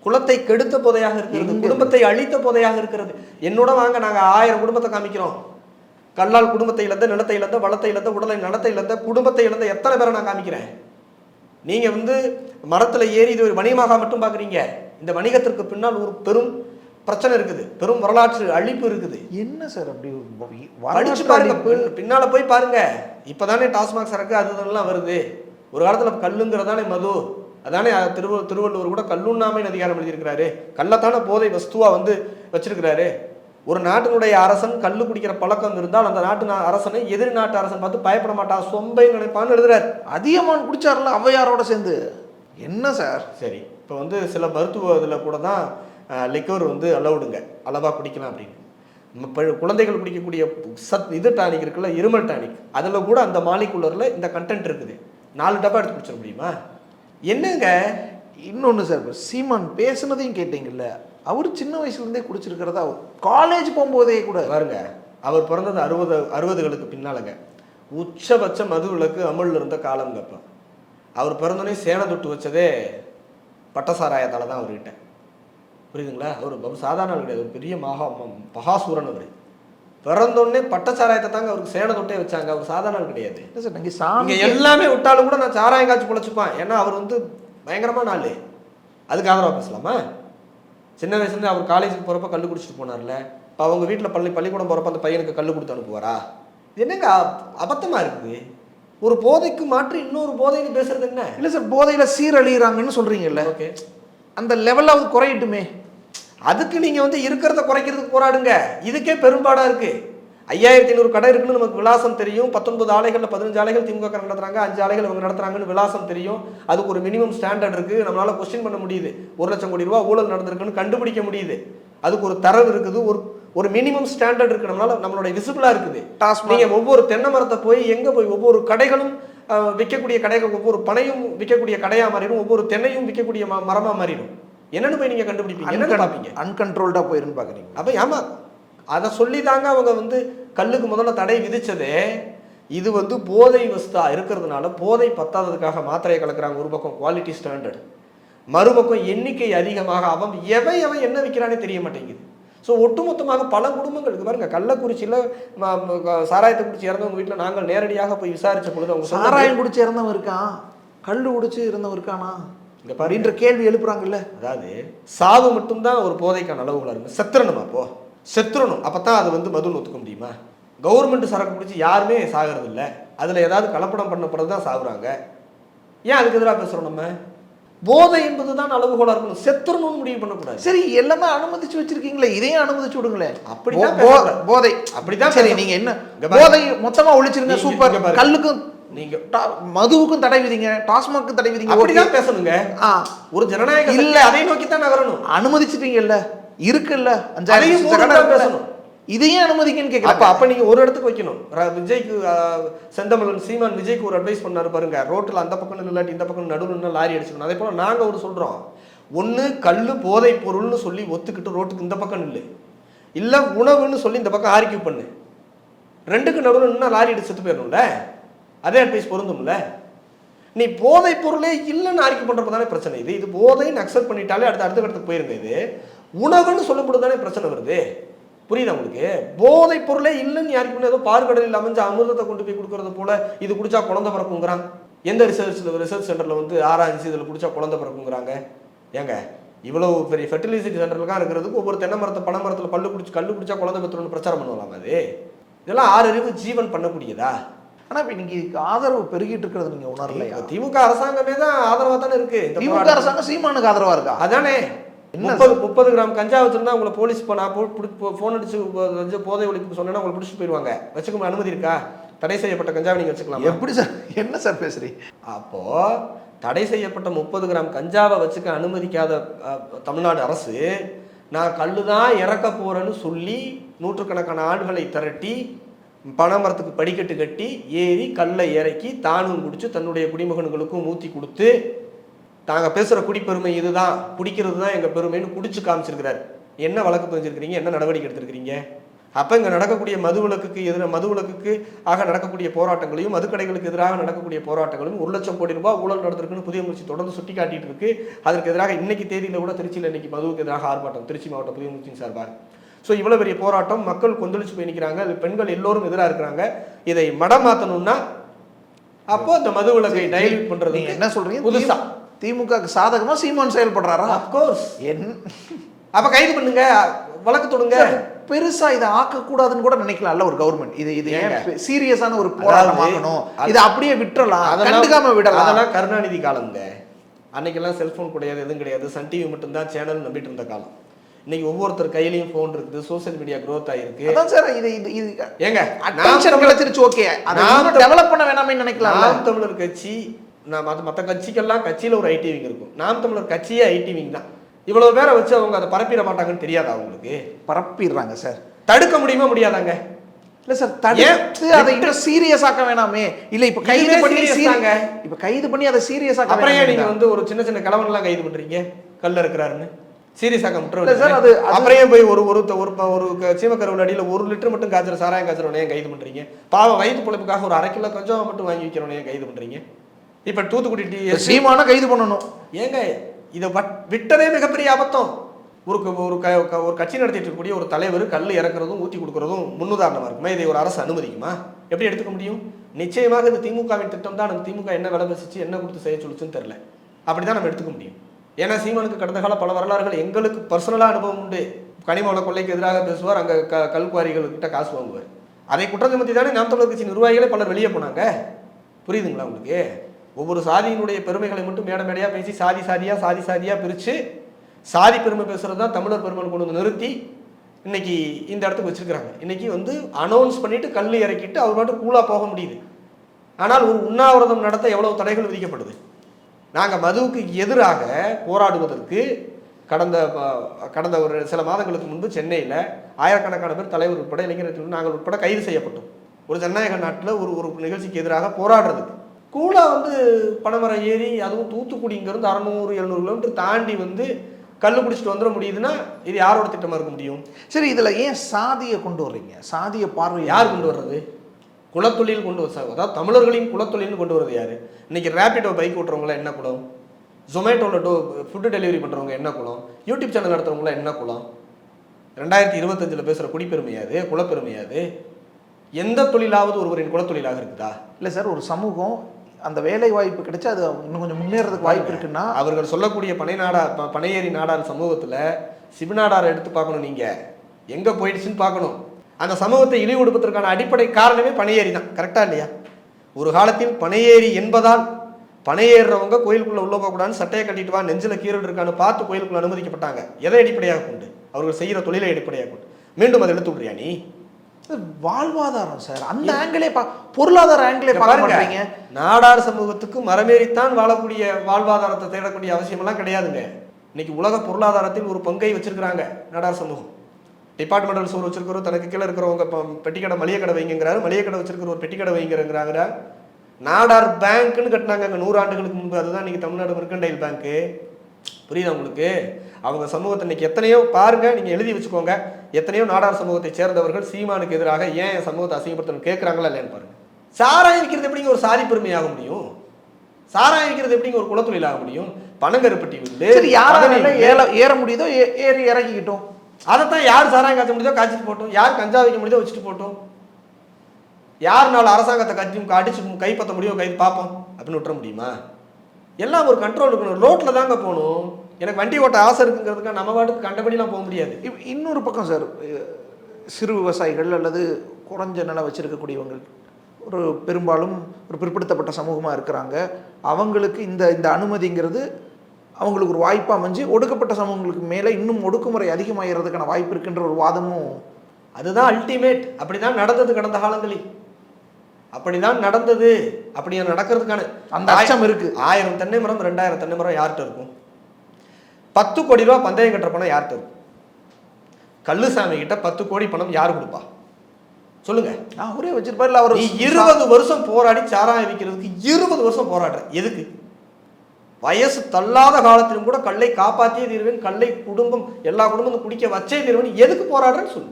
குலத்தை கெடுத்த போதையாக இருக்கிறது? குடும்பத்தை அழித்த போதையாக இருக்கிறது. என்னோட வாங்க நாங்க ஆயிரம் குடும்பத்தை காமிக்கிறோம். கல்லால் குடும்பத்தை இழந்த நிலத்தை இழந்த வளத்தை இழந்த உடலை நலத்தை இழந்த குடும்பத்தை இழந்த எத்தனை பேரை நான் காமிக்கிறேன்? நீங்க வந்து மரத்துல ஏறி இது ஒரு வணிகமாக மட்டும் பாக்குறீங்க இந்த வணிகத்திற்கு பின்னால் ஒரு பெரும் பிரச்சனை இருக்குது. பெரும் வரலாற்று அழிப்பு இருக்குது.
என்ன சார் அப்படி வரலாற்று
பாருங்க. பின்னால போய் பாருங்க. இப்பதானே டாஸ்மாக் சரக்கு அது இதெல்லாம் வருது. ஒரு காலத்துல கல்லுங்கிறதானே மது. அதானே திருவ திருவள்ளுவர் கூட கல்லுண்ணாமைன்னு அதிகாரம் எழுதியிருக்கிறாரு. கள்ளத்தான போதை வஸ்துவா வந்து வச்சிருக்கிறாரு. ஒரு நாட்டினுடைய அரசன் கல் குடிக்கிற பழக்கம் இருந்தால் அந்த நாட்டு அரசனை எதிர் நாட்டு அரசன் பார்த்து பயப்பட மாட்டான் சொம்பை நினைப்பான்னு எழுதுறாரு.
அதிகமான் குடிச்சார்ல அவ்வையாரோட சேர்ந்து. என்ன சார்?
சரி இப்போ வந்து சில மருத்துவ இதில் கூட தான் லிக்கவர் வந்து அலவுடுங்க அளவாக குடிக்கலாம் அப்படின்னு. குழந்தைகள் குடிக்கக்கூடிய சத் இது டானிக் இருக்குல்ல இருமல் டானிக் அதில் கூட அந்த மாலிகுலரில் இந்த கண்டென்ட் இருக்குது. நாலு டப்பா எடுத்து குடிச்சிட முடியுமா? என்னங்க?
இன்னொன்று சார் சீமான் பேசுனதையும் கேட்டீங்கல்ல அவர் சின்ன வயசுலேருந்தே குடிச்சிருக்கிறதா? காலேஜ் போகும்போதே கூட.
பாருங்க அவர் பிறந்தது அறுபது அறுபதுகளுக்கு பின்னாலங்க. உச்சபட்ச மது விளக்கு அமலில் இருந்த காலம் அப்போ. அவர் பிறந்தோடனே சேனை தொட்டு வச்சதே பட்டசாராயத்தால் தான் அவர்கிட்ட. புரியுதுங்களா? அவர் சாதாரண கிடையாது. ஒரு பெரிய மகா ம- மகாசூரன் அவர். பிறந்தோடனே பட்டசாராயத்தை தாங்க அவருக்கு சேனை தொட்டே வச்சாங்க. அவர் சாதாரண ஆள் கிடையாது. இங்க
சாமி
எல்லாமே விட்டாலும் கூட நான் சாராயம் காய்ச்சி பொழைச்சுப்பான். ஏன்னா அவர் வந்து பயங்கரமான ஆளு. அதுக்கு ஆதரவா பேசலாமா? சின்ன வயசுலேருந்து அவர் காலேஜுக்கு போகிறப்ப கல் குடிச்சிட்டு போனார்ல. இப்போ அவங்க வீட்டில் பள்ளி பள்ளிக்கூடம் போகிறப்ப அந்த பையனுக்கு கல் கொடுத்து அனுப்புவாரா? என்னங்க அ- அபத்தமா இருக்குது? ஒரு போதைக்கு மாற்றி இன்னொரு போதைக்கு பேசுறது என்ன?
இல்லை சார் போதையில் சீரழிகிறாங்கன்னு சொல்கிறீங்கல்ல
ஓகே.
அந்த லெவலாவது குறையட்டுமே.
அதுக்கு நீங்க வந்து இருக்கிறத குறைக்கிறதுக்கு போராடுங்க. இதுக்கே பெரும்பாடா இருக்கு. ஐயாயிரத்தி ஐநூறு கடை இருக்குன்னு நமக்கு விலாசம் தெரியும். பத்தொன்பது ஆலைகள்ல பதினஞ்சு ஆலைகள் திமுக காரங்க நடத்துறாங்க. அஞ்சு ஆலைகள் இவங்க நடத்துறாங்கன்னு விலாசம் தெரியும். அதுக்கு ஒரு மினிமம் ஸ்டாண்டர்ட் இருக்கு. நம்மளால கொஸ்டின் பண்ண முடியுது. ஒரு லட்சம் கோடி ரூபாய் ஊழல் நடந்திருக்குன்னு கண்டுபிடிக்க முடியுது. அதுக்கு ஒரு தரவு இருக்குது. ஒரு ஒரு மினிமம் ஸ்டாண்டர்ட் இருக்கு. நம்மளால நம்மளுடைய விசிபிளா இருக்குது.
டாஸ்மாக்
நீங்க ஒவ்வொரு தென்னை மரத்தை போய் எங்க போய் ஒவ்வொரு கடைகளும் விற்கக்கூடிய கடைகள் ஒவ்வொரு பனையும் விற்கக்கூடிய கடையா மாறிடும். ஒவ்வொரு தென்னையும் விற்கக்கூடிய ம- மரமா மாறிடும். என்னன்னு போய் நீங்க கண்டுபிடிப்பீங்க. என்னன்னு பார்ப்பீங்க.
அன்கண்ட்ரோல்டாக போயிருன்னு பார்க்குறீங்க.
அப்ப ஆமா. அதை சொல்லி தாங்க அவங்க வந்து கல்லுக்கு முதல்ல தடை விதிச்சதே. இது வந்து போதை வஸ்தா இருக்கிறதுனால போதை பத்தாததுக்காக மாத்திரையை கலக்குறாங்க ஒரு பக்கம் குவாலிட்டி ஸ்டாண்டர்ட் மறுபக்கம் எண்ணிக்கை அதிகமாக அவன் எவன் எவன் என்ன விற்கிறானே தெரிய மாட்டேங்குது. ஸோ ஒட்டுமொத்தமாக பல குடும்பங்களுக்கு பாருங்க கள்ளக்குறிச்சியில் சாராயத்தை குடிச்சு இறந்தவங்க வீட்டில் நாங்கள் நேரடியாக போய் விசாரிச்ச பொழுது அவங்க
சாராயம் குடிச்சு இறந்தவன் இருக்கான். கல் குடிச்சு இருந்தவன் இருக்கானா?
இங்க பாருங்க.
அப்படின்ற கேள்வி எழுப்புறாங்கல்ல.
அதாவது சாவு மட்டும்தான் ஒரு போதைக்கான அளவுகளா இருக்கு செத்துறணும் அப்போ செத்துறணும் அப்பதான் அது வந்து மதுன்னு ஒத்துக்க முடியுமா கவர்மெண்ட் சரக்கு பிடிச்சி யாருமே சாகிறது இல்ல அதுல ஏதாவது கலப்படம் பண்ணப்படுறது தான் சாகுறாங்க. ஏன் அதுக்கு எதிராக பேசுறோம் நம்ம? போதை என்பதுதான் அளவுகோலா இருக்கணும் செத்துறணும்னு முடிவு பண்ணக்கூடாது.
சரி எல்லாமே அனுமதிச்சு வச்சிருக்கீங்களே. இதையும் அனுமதிச்சு விடுங்களேன்.
அப்படிதான்.
போதை.
அப்படிதான்
சரி நீங்க என்ன. போதை மொத்தமா ஒழிச்சிருங்க. சூப்பர். கல்லுக்கும்
நீங்க
மதுவுக்கும் தடை விதிங்க டாஸ்மாக்கும் தடை விதிங்க
அப்படிதான். பேசணுங்க. ஒரு ஜனநாயக
இல்ல.
இல்ல. அதை நோக்கி தான் நகரணும்.
அனுமதிச்சிட்டீங்கல்ல? இருக்குல்ல? அஞ்சாயிரம்.
பேசணும்.
இதையும் அனுமதிங்கன்னு
அப்ப
கேட்கலாம்
அப்ப நீங்க ஒரு இடத்துக்கு வைக்கணும். விஜய்க்கு செந்தமிழன் சீமான் விஜய்க்கு ஒரு அட்வைஸ் பண்ணாரு பாருங்க. ரோட்ல அந்த பக்கம் இல்லாட்டி இந்த பக்கம் நடுவில் லாரி அடிச்சுக்கணும். அதே போல நாங்க ஒரு சொல்றோம். ஒண்ணு கல்லு போதை பொருள்னு சொல்லி ஒத்துக்கிட்டு ரோட்டுக்கு இந்த பக்கம் நில்லு. இல்ல உணவுன்னு சொல்லி இந்த பக்கம் ஆர்கியூ பண்ணு. ரெண்டுக்கு நடுவில் நின்னா லாரி அடிச்சு போயிடணும்ல. அதே அட்வைஸ் பொருந்தும்ல? நீ போதை பொருளே இல்லைன்னு அறிக்கை பண்ணுறப்ப தானே பிரச்சனை இது? இது போதைன்னு அக்செப்ட் பண்ணிட்டாலே அடுத்த அடுத்த கட்டத்துக்கு போயிருங்க இது. உணவுன்னு சொல்லும்போது தானே பிரச்சனை வருது. புரியுதா உங்களுக்கு? போதை பொருளே இல்லைன்னு யாருக்கு ஏதோ பார்க்கடலில் அமைஞ்ச அமிர்தத்தை கொண்டு போய் கொடுக்கறது போல இது குடிச்சா குழந்தை பிறக்குங்கிறான். எந்த ரிசர்ச் ரிசர்ச் சென்டரில் வந்து ஆராய்ச்சி இதில் குடிச்சா குழந்தை பிறக்குங்கிறாங்க? ஏங்க இவ்வளவு பெரிய ஃபெர்டிலைசிட்டி சென்டர்லாம் இருக்கிறதுக்கு ஒவ்வொரு தென்னை மரத்தை பனை மரத்தில் பல்லு குடிச்சு கல்லு குடிச்சா குழந்தை பெற்றோன்னு பிரச்சாரம் பண்ணுவாங்க அது? இதெல்லாம் ஆறறிவு ஜீவன் பண்ணக்கூடியதா?
ஆனா இப்ப இன்னைக்கு ஆதரவு பெருகிட்டு இருக்கிறது நீங்க உணரலையா?
திமுக அரசாங்கமே தான் ஆதரவா தானே இருக்கு.
திமுக. அரசாங்கம் சீமானுக்கு ஆதரவா இருக்கா?
அதானே. முப்பது முப்பது கிராம் கஞ்சா வச்சிருந்தா உங்களை போலீஸ் இப்போ நான் ஃபோன் அடிச்சு போதை ஒழிப்புக்கு சொன்னா உங்களை பிடிச்சிட்டு போயிடுவாங்க வச்சுக்க அனுமதி இருக்கா? தடை செய்யப்பட்ட கஞ்சாவை நீங்க வச்சுக்கலாம்?
எப்படி சார்? என்ன சார் பேசுறீங்க?
அப்போ தடை செய்யப்பட்ட முப்பது கிராம் கஞ்சாவை வச்சுக்க அனுமதிக்காத தமிழ்நாடு அரசு நான் கல்லு தான் இறக்க போறேன்னு சொல்லி நூற்றுக்கணக்கான ஆடுகளை திரட்டி பனைமரத்துக்கு படிக்கட்டு கட்டி ஏறி கல்லை இறக்கி தானும் குடித்து தன்னுடைய குடிமகன்களுக்கும் ஊற்றி கொடுத்து நாங்கள் பேசுகிற குடிப்பெருமை இதுதான். குடிக்கிறது தான் எங்கள் பெருமைன்னு குடிச்சு காமிச்சிருக்கிறார். என்ன வழக்கு பதிஞ்சிருக்கிறீங்க? என்ன நடவடிக்கை எடுத்திருக்கிறீங்க? அப்போ இங்கே நடக்கக்கூடிய மது விளக்குக்கு எதிராக மதுவிலக்குக்கு ஆக நடக்கக்கூடிய போராட்டங்களையும் மதுக்கடைகளுக்கு எதிராக நடக்கக்கூடிய போராட்டங்களையும் ஒரு லட்சம் கோடி ரூபாய் ஊழல் நடந்திருக்குன்னு புதிய முயற்சி தொடர்ந்து சுட்டி காட்டிட்டு இருக்கு. அதற்கு எதிராக இன்னைக்கு தேதியில் கூட திருச்சியில் இன்னைக்கு மதுவுக்கு எதிராக ஆர்ப்பாட்டம் திருச்சி மாவட்ட புதிய முயற்சியின் சார்பாக. ஸோ இவ்வளோ பெரிய போராட்டம் மக்கள் கொந்தளிச்சு போய் நிற்கிறாங்க பெண்கள் எல்லோரும் எதிராக இருக்கிறாங்க. இதை மடம் மாற்றணும்னா அப்போ அந்த மது விலக்கை டைல்யூட் பண்றது
நீங்க என்ன சொல்றீங்க?
புதுசா.
திமுக சாதகமா சீமான் செயல்படுறாரா?
அப்கோர்ஸ்
என்
அப்ப கைது பண்ணுங்க வழக்கு தொடுங்க.
பெருசா இதை ஆக்க கூடாதுன்னு கூட நினைக்கலாம்ல ஒரு கவர்மெண்ட் இது இது? சீரியஸான ஒரு போராட்டம்
அது-
இதை அப்படியே விட்டுறலாம்.
அதெல்லாம்
கண்டுக்காம விடலாம்.
அதெல்லாம் கருணாநிதி காலங்க அன்னைக்கெல்லாம் செல்போன் கிடையாது எதுவும் கிடையாது. சன் டிவி மட்டும்தான் சேனல் நம்பிட்டு இருந்த காலம். இன்னைக்கு ஒவ்வொருத்தர் கையிலயும் ஃபோன் இருக்குது சோஷியல் மீடியா growth ஆயிருக்கு.
அதான் சார் இது இது இது
ஏங்க
அட்டென்ஷன்
நாம்
கிடைச்சிருச்சு ஓகே டெவலப் பண்ண வேணாமே நினைக்கலாம்ல
நாம் தமிழர் கட்சி நான் மற்ற மற்ற கட்சிக்கெல்லாம் கட்சியில் ஒரு ஐடி விங் இருக்கும். நாம் தமிழர் கட்சியே ஐடி விங் தான். இவ்வளவு பேரை வச்சு அவங்க அதை பரப்பிட மாட்டாங்கன்னு தெரியாதா அவங்களுக்கு
பரப்பிடுறாங்க சார்.
தடுக்க முடியுமா முடியாதாங்க?
இல்ல சார் தடுத்து அதை இன்னும் சீரியஸ் ஆக்க வேணாமே. இல்ல இப்ப கைது பண்ணி
serious
சீரி-
தாங்க.
இப்ப கைது பண்ணி அதை சீரியஸ் ஆக்க
அப்புறம் நீங்க வந்து ஒரு சின்ன சின்ன கிழவன்லாம் கைது பண்றீங்க? கல்ல இருக்கிறாருன்னு சீரியஸ் ஆக்க
இல்ல சார், அது-
அப்புறம் போய் ஒரு ஒரு ஒரு ஒரு சீமக்கருவில் அடியில ஒரு லிட்டர் மட்டும் காய்ச்சற சாராயம் காய்ச்சறவனே ஏன் கைது பண்றீங்க? பாவம் வயிற்று பொழப்புக்காக ஒரு அரை கிலோ கஞ்சாவை மட்டும் வாங்கி வைக்கிறவனே ஏன் கைது பண்றீங்க? இப்ப தூத்துக்குடி டி
சீமான கைது பண்ணணும்.
ஏங்க இதை வட்- விட்டதே மிகப்பெரிய அபத்தம். ஒரு ஒரு க- ஒரு கட்சி நடத்திட்டு இருக்கக்கூடிய ஒரு தலைவர் கல் இறக்குறதும் ஊத்தி கொடுக்கறதும் முன்னுதாரணமா இருக்குமா? இதை ஒரு அரசு அனுமதிக்குமா? எப்படி எடுத்துக்க முடியும்? நிச்சயமாக இது திமுகவின் திட்டம் தான். திமுக என்ன விலை பேசிச்சு என்ன கொடுத்து செய்ய சொல்லுச்சுன்னு தெரியல. அப்படிதான் நம்ம எடுத்துக்க முடியும். ஏன்னா சீமானுக்கு கடந்த கால பல வரலாறுகள் எங்களுக்கு பர்சனலாக அனுபவம் உண்டு. கனிமவள கொள்ளைக்கு எதிராக பேசுவார் அங்கே க கல்குவாரிகள்கிட்ட காசு வாங்குவார். அதை குற்றம் சுமத்தி தானே நாம் தமிழர் கட்சி நிர்வாகிகளே பலர் வெளியே போனாங்க. புரியுதுங்களா உங்களுக்கு? ஒவ்வொரு சாதியினுடைய பெருமைகளை மட்டும் மேடை மேடையாக பேசி சாதி சாதியாக சாதி சாதியாக பிரித்து சாதி பெருமை பேசுகிறது தான் தமிழர் பெருமை கொண்டு வந்து நிறுத்தி இன்னைக்கு இந்த இடத்துக்கு வச்சிருக்கிறாங்க. இன்னைக்கு வந்து அனௌன்ஸ் பண்ணிட்டு கல் இறக்கிட்டு அவர் மட்டும் கூலாக போக முடியுது. ஆனால் ஒரு உண்ணாவிரதம் நடத்த எவ்வளோ தடைகள் விதிக்கப்படுது? நாங்கள் மதுவுக்கு எதிராக போராடுவதற்கு கடந்த கடந்த ஒரு சில மாதங்களுக்கு முன்பு சென்னையில் ஆயிரக்கணக்கான பேர் தலைவர் உட்பட இளைஞர்கள் நாங்கள் உட்பட கைது செய்யப்பட்டோம். ஒரு ஜனநாயக நாட்டில் ஒரு ஒரு நிகழ்ச்சிக்கு எதிராக போராடுறதுக்கு. கூலா வந்து பனைமரம் ஏறி அதுவும் தூத்துக்குடிங்கிறது அறநூறு எழுநூறு கிலோமீட்டர் தாண்டி வந்து கல் குடிச்சிட்டு வந்துட முடியுதுன்னா இது யாரோட திட்டமாக இருக்க முடியும்?
சரி இதுல ஏன் சாதியை கொண்டு வர்றீங்க? சாதிய பார்வை
யார் கொண்டு வர்றது? குலத்தொழில் கொண்டு வர அதாவது தமிழர்களின் குலத்தொழில்னு கொண்டு வர்றது யாரு? இன்னைக்கு ரேபிடோ பைக் ஓட்டுறவங்களாம் என்ன குலம் ஜொமேட்டோவில் டோ ஃபுட்டு டெலிவரி பண்ணுறவங்க என்ன குலம் யூடியூப் சேனல் நடத்துறவங்களாம் என்ன குலம் ரெண்டாயிரத்தி இருபத்தஞ்சில் பேசுகிற குடிப்பெருமையாது குலப்பெருமையாது எந்த தொழிலாவது ஒருவரின் குலத்தொழிலாக இருக்குதா?
இல்ல சார் ஒரு சமூகம் அந்த வேலை வாய்ப்பு கிடைச்சா அது இன்னும் கொஞ்சம் முன்னேறதுக்கு வாய்ப்பு இருக்குன்னா?
அவர்கள் சொல்லக்கூடிய பனை நாடா பனையேறி நாடார் சமூகத்தில் சிவநாடாரை எடுத்து பார்க்கணும் நீங்க. எங்க போயிடுச்சுன்னு பார்க்கணும். அந்த சமூகத்தை இழிவுபடுத்துவதற்கான அடிப்படை காரணமே பனையேறி தான். கரெக்டா இல்லையா? ஒரு காலத்தில் பனையேறி என்பதால் பனையேறுறவங்க கோயிலுக்குள்ள உள்ள போகக்கூடாதுன்னு சட்டையை கட்டிட்டு வா நெஞ்சில கீரல் இருக்கான்னு பார்த்து கோயிலுக்குள்ள அனுமதிக்கப்பட்டாங்க. எதை அடிப்படையாக கொண்டு அவர்கள் செய்கிற தொழிலை அடிப்படையாக கொண்டு மீண்டும் அதை எடுத்து விடுறியா நீ?
வாழ்வாதாரம் சார். அந்த ஆங்கிளே பா பொருளாதார ஆங்கிளே
பாருங்க. நாடார் சமூகத்துக்கு மரமேறித்தான் வாழக்கூடிய வாழ்வாதாரத்தை தேடக்கூடிய அவசியமெல்லாம் கிடையாதுங்க. இன்னைக்கு உலக பொருளாதாரத்தில் ஒரு பங்கை வச்சிருக்கிறாங்க நாடார் சமூகம். டிபார்ட்மெண்டல் ஸ்டோர் வச்சிருக்கிறோம். தனக்கு கீழே இருக்கிறவங்க இப்போ பெட்டிக்கடை மளிகை கடை வைங்கிறாரு மளிகை கடை வச்சிருக்கிற ஒரு பெட்டிக்கடை வைங்கிறாங்க நாடார் பேங்க்னு கட்டினாங்க அங்கே நூறு ஆண்டுகளுக்கு முன்பு அதுதான் இன்னைக்கு தமிழ்நாடு மெர்கண்டைல் பேங்க்கு புரியுதா உங்களுக்கு? அவங்க சமூகத்தை இன்னைக்கு எத்தனையோ பாருங்க. நீங்க எழுதி வச்சுக்கோங்க. எத்தனையோ நாடார் சமூகத்தை சேர்ந்தவர்கள் சீமானுக்கு எதிராக ஏன் என் சமூகத்தை அசிங்கப்படுத்தணும்? கேட்குறாங்களா இல்லைன்னு பாருங்க. சாராயம் விற்கிறது எப்படிங்க ஒரு சாதி பெருமையாக முடியும்? சாராயம் விற்கிறது எப்படிங்க ஒரு குலத்தொழில் ஆக முடியும்? பதனி வில்லு.
ஏற ஏற முடியுதோ ஏறி இறக்கிக்கிட்டோம்
அதைத்தான் யார் சாராயம் காய்ச்ச முடியுதோ காய்ச்சிட்டு போட்டோம். யார் கஞ்சா வைக்க முடியுதோ வச்சுட்டு போட்டோம். யாருனால அரசாங்கத்தை கட்டி அடிச்சு கைப்பற்ற முடியும் கை பார்ப்போம். அப்படின்னு விட்டுற முடியுமா? எல்லாம் ஒரு கண்ட்ரோல் இருக்கணும். ரோட்டில் தாங்க போகணும். எனக்கு வண்டி ஓட்ட ஆசை இருக்குங்கிறதுக்காக நம்ம பாட்டுக்கு கண்டபடிலாம் போக முடியாது.
இன்னொரு பக்கம் சார் சிறு விவசாயிகள் அல்லது குறைஞ்ச நிலம் வச்சிருக்கக்கூடியவங்க ஒரு பெரும்பாலும் ஒரு பிற்படுத்தப்பட்ட சமூகமாக இருக்கிறாங்க. அவங்களுக்கு இந்த இந்த அனுமதிங்கிறது அவங்களுக்கு ஒரு வாய்ப்பு அமைஞ்சு ஒடுக்கப்பட்ட சமூகங்களுக்கு மேலே இன்னும் ஒடுக்குமுறை அதிகமாகிறதுக்கான வாய்ப்பு இருக்குன்ற ஒரு வாதமும்
அதுதான் அல்டிமேட் அப்படிதான் நடந்தது கடந்த காலங்களில். அப்படிதான் நடந்தது. அப்படி நடக்கிறதுக்கான
அந்த அச்சம் இருக்கு.
ஆயிரம் தென்னை மரம் ரெண்டாயிரம் தென்னை மரம் யார்கிட்ட இருக்கும்? பத்து கோடி ரூபா பந்தயம் கட்டுற பணம் யார்கிட்ட இருக்கும்? கல்லுசாமி கிட்ட பத்து கோடி பணம் யார் கொடுப்பா? சொல்லுங்க.
நான் அவரே வச்சிருப்பாரு இல்லை அவர்
இருபது வருஷம் போராடி சாராயம் விற்கிறதுக்கு இருபது வருஷம் போராடுற. எதுக்கு? வயசு தள்ளாத காலத்திலும் கூட கல்லை காப்பாற்றியே தீர்வேன் கல்லை குடும்பம் எல்லா குடும்பமும் குடிக்க வச்சே தீர்வேன். எதுக்கு போராடுறேன்னு சொல்லு.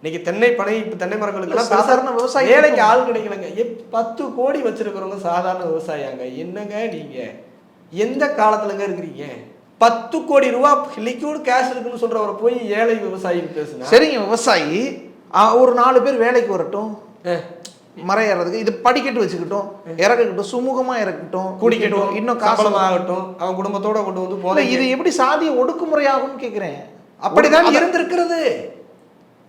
இன்னைக்கு தென்னை பனை இப்ப தென்னை மரங்களுக்கு
இல்ல, சாதாரண விவசாயி
வேலைக்கு ஆள் கிடைக்கலங்க. பத்து கோடி வச்சிருக்கிறவங்க சாதாரண விவசாயியாங்க. என்னங்க நீங்க? எந்த காலத்துலங்க இருக்கிறீங்க? பத்து கோடி ரூபா லிக்விட் கேஷ் இருக்குன்னு சொல்றவரை போய் ஏழை விவசாயி பேசுனா?
சரிங்க விவசாயி. ஒரு நாலு பேர் வேலைக்கு வரட்டும். ஏறதுக்கு இது படிக்கட்டு வச்சுக்கிட்டோம் இறக்கட்டும் சுமூகமா இறக்கட்டும்
குடிக்கட்டும்
இன்னும் காசு
சம்பளம் ஆகட்டும் அவன் குடும்பத்தோட கொண்டு வந்து போதை
இது எப்படி சாதிய ஒடுக்குமுறையாகும்னு கேக்குறேன்.
அப்படித்தான்
அத-
இருந்திருக்கிறது.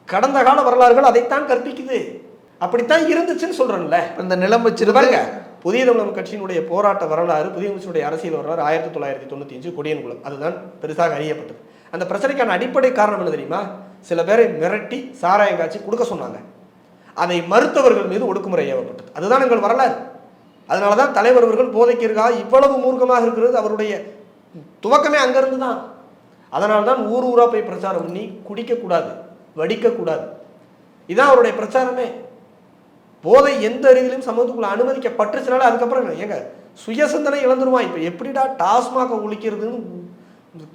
கடந்த கால வரலாறுகள் அதைத்தான் கற்பிக்குது. அப்படித்தான் இருந்துச்சுன்னு சொல்றேன்ல.
இந்த நிலம்
பாருங்க புதிய தமிழகம் கட்சியினுடைய போராட்ட வரலாறு புதிய கட்சியினுடைய அரசியல் வரலாறு ஆயிரத்தி தொள்ளாயிரத்தி தொண்ணூத்தி அஞ்சு கொடியன்குளம் அதுதான் பெருசாக அறியப்பட்டது. அந்த பிரச்சனைக்கான அடிப்படை காரணம் என்ன தெரியுமா? சில பேரை மிரட்டி சாராயம் காய்ச்சி கொடுக்க சொன்னாங்க. அதை மறுத்தவர்கள் மீது ஒடுக்குமுறை ஏவப்பட்டது. அதுதான் எங்கள் வரலாறு. அதனால தான் தலைவர் அவர்கள் இருக்கா இவ்வளவு மூர்க்கமாக இருக்கிறது அவருடைய துவக்கமே அங்கிருந்து தான். அதனால தான் ஊர் ஊரா போய் பிரச்சாரம் பண்ணி குடிக்கக்கூடாது வடிக்கக்கூடாது. இதான் அவருடைய பிரச்சாரமே. போதை எந்த ரீதியிலும் சமூகத்துக்குள்ள அனுமதிக்கப்பட்டுச்சுனால அதுக்கப்புறம் ஏங்க சுயசிந்தனை இழந்துருவான் இப்போ எப்படிடா டாஸ்மாக ஒழிக்கிறதுன்னு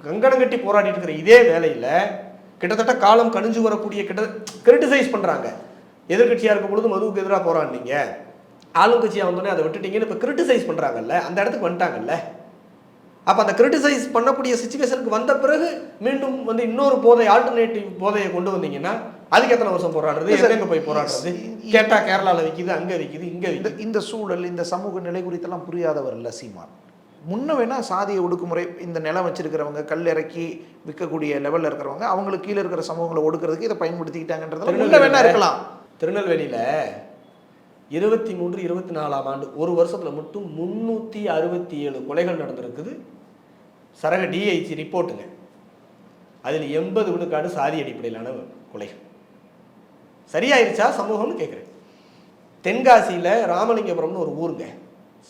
கங்கணம் கட்டி போராடிட்டு இருக்கிற இதே வேலையில் கிட்டத்தட்ட காலம் கணிஞ்சு வரக்கூடிய கிட்ட கிரிட்டிசைஸ் பண்ணுறாங்க எதிர்கட்சியாக இருக்கும் பொழுது மதுவுக்கு எதிராக போராடினீங்க. ஆளுங்கட்சியாக வந்தோடனே அதை விட்டுட்டீங்கன்னு இப்போ கிரிட்டிசைஸ் பண்ணுறாங்கல்ல அந்த இடத்துக்கு வந்துட்டாங்கல்ல. அப்போ அந்த கிரிட்டிசைஸ் பண்ணக்கூடிய சுச்சுவேஷனுக்கு வந்த பிறகு மீண்டும் வந்து இன்னொரு போதை ஆல்டர்னேட்டிவ் போதையை கொண்டு வந்தீங்கன்னா அதுக்கு எத்தனை வருஷம் போராடுறது? எங்க போய் போராடுறது? கேட்டா கேரளால விக்குது அங்க விக்குது இங்க விக்குது.
இந்த சூழல் இந்த சமூக நிலை குறித்தெல்லாம் புரியாதவர் இல்ல சீமான். முன்ன வேணா சாதிய ஒடுக்குமுறை இந்த நிலம் வச்சிருக்கிறவங்க கல் இறக்கி விற்கக்கூடிய லெவல்ல இருக்கிறவங்க அவங்களுக்கு கீழே இருக்கிற சமூகங்களை ஒடுக்கிறதுக்கு இதை பயன்படுத்திக்கிட்டாங்கன்றது முன்ன வேணா இருக்கலாம்.
திருநெல்வேலியில் இருபத்தி மூன்று இருபத்தி நாலாம் ஆண்டு ஒரு வருஷத்தில் மட்டும் முந்நூற்றி அறுபத்தி ஏழு கொலைகள் நடந்திருக்குது. சரக டிஐசி ரிப்போர்ட்டுங்க அதில் எண்பது விழுக்காடு சாதி அடிப்படையிலான கொலைகள். சரியாயிருச்சா சமூகம்னு கேட்குறேன் தென்காசியில் ராமலிங்கபுரம்னு ஒரு ஊருங்க.